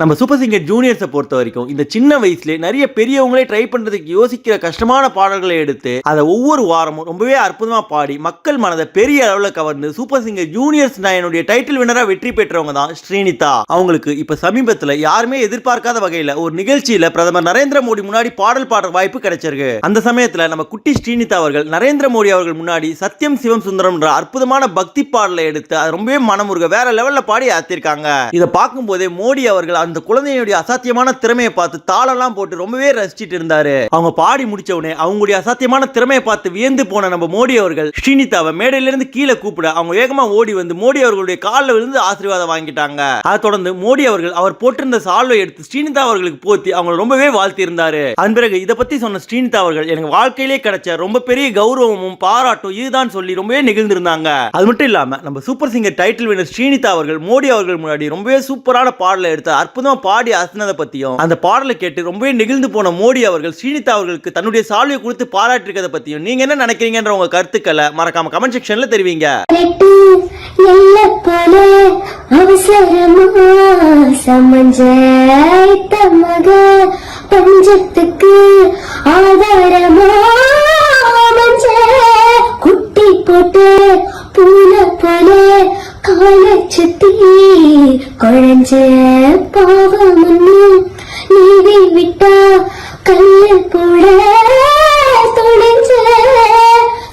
நம்ம super singer ஜூனியர்ஸை பொறுத்த வரைக்கும் இந்த சின்ன வயசுல நிறைய பெரியவங்களே ட்ரை பண்றதுக்கு யோசிக்கிற கஷ்டமான பாடல்களை எடுத்து அதை ஒவ்வொரு வாரமும் ரொம்பவே அற்புதமா பாடி மக்கள் மனதை பெரிய அளவில் கவர்ந்து சூப்பர் சிங்கர் ஜூனியர்ஸ் என்னுடைய டைட்டில் வினரா வெற்றி பெற்றவங்க தான் ஸ்ரீனிதா. அவங்களுக்கு இப்ப சமீபத்துல யாருமே எதிர்பார்க்காத வகையில ஒரு நிகழ்ச்சியில பிரதமர் நரேந்திர மோடி முன்னாடி பாடல் பாடுற வாய்ப்பு கிடைச்சிருக்கு. அந்த சமயத்தில் நம்ம குட்டி ஸ்ரீனிதா அவர்கள் நரேந்திர மோடி அவர்கள் முன்னாடி சத்யம் சிவம் சுந்தரம்ன்ற அற்புதமான பக்தி பாடலை எடுத்து அது ரொம்பவே மனமுருக வேற லெவலில் பாடி ஆத்திருக்காங்க. இதை பார்க்கும்போதே மோடி அவர்கள் அந்த குழந்தையுடைய அசாத்தியமான திறமையை பார்த்து தாளெல்லாம் போட்டு ரொம்பவே ரசிச்சிட்டு இருந்தாரு. அவங்க பாடி முடிச்ச உடனே அவங்களுடைய அசாத்தியமான திறமையை பார்த்து வியந்து போன நம்ம மோடி அவர்கள் ஸ்ரீனிதாவை மேடையிலிருந்து கீழே கூப்பிட அவங்க வேகமா ஓடி வந்து மோடி அவர்களுடைய காலில் விழுந்து ஆசீர்வாதம் வாங்கிட்டாங்க. அதை தொடர்ந்து மோடி அவர்கள் அவர் போட்டிருந்த சால்வை எடுத்து ஸ்ரீனிதா அவர்களுக்கு போத்தி அவங்களை ரொம்பவே வாழ்த்தி இருந்தாரு அதன் பிறகு இதை பத்தி சொன்ன ஸ்ரீனிதா அவர்கள் எனக்கு வாழ்க்கையிலே கிடைச்ச ரொம்ப பெரிய கௌரவமும் பாராட்டும் இதுதான் சொல்லி ரொம்பவே நெகிழ்ந்திருந்தாங்க. அது மட்டும் இல்லாம நம்ம super singer title winner Srinitha அவர்கள் மோடி அவர்கள் முன்னாடி ரொம்பவே சூப்பரான பாடலை எடுத்து அற்புதமாக பாடி அசனதை பற்றியும் அந்த பாடலை கேட்டு ரொம்பவே நெகிழ்ந்து போன மோடி அவர்கள் ஸ்ரீனிதா அவர்களுக்கு தன்னுடைய சால்வையை கொடுத்து பாராட்டிருக்கதை பற்றியும் நீங்கள் என்ன நினைக்கிறீங்கன்ற உங்கள் கருத்துக்களை மறக்காம கமெண்ட் செக்ஷனில் தெரிவிங்க. கரெக்டு மக பஞ்சத்துக்கு ஆதாரமா குட்டி போட்டு പവളച്ചത്തി കുഴഞ്ച പാവമൊന്നു നീവി വിട്ട കല്ല് കൂട തുണിഞ്ച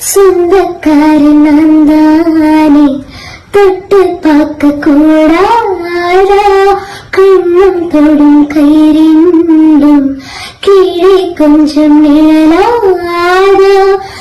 സ്വന്തക്കാരൻ നന്ദാനെ തൊട്ട് പാക്ക കൂടാട കണ്ണും തൊടും കൈരിണ്ടും കീഴെ കൊഞ്ചം നിഴലാട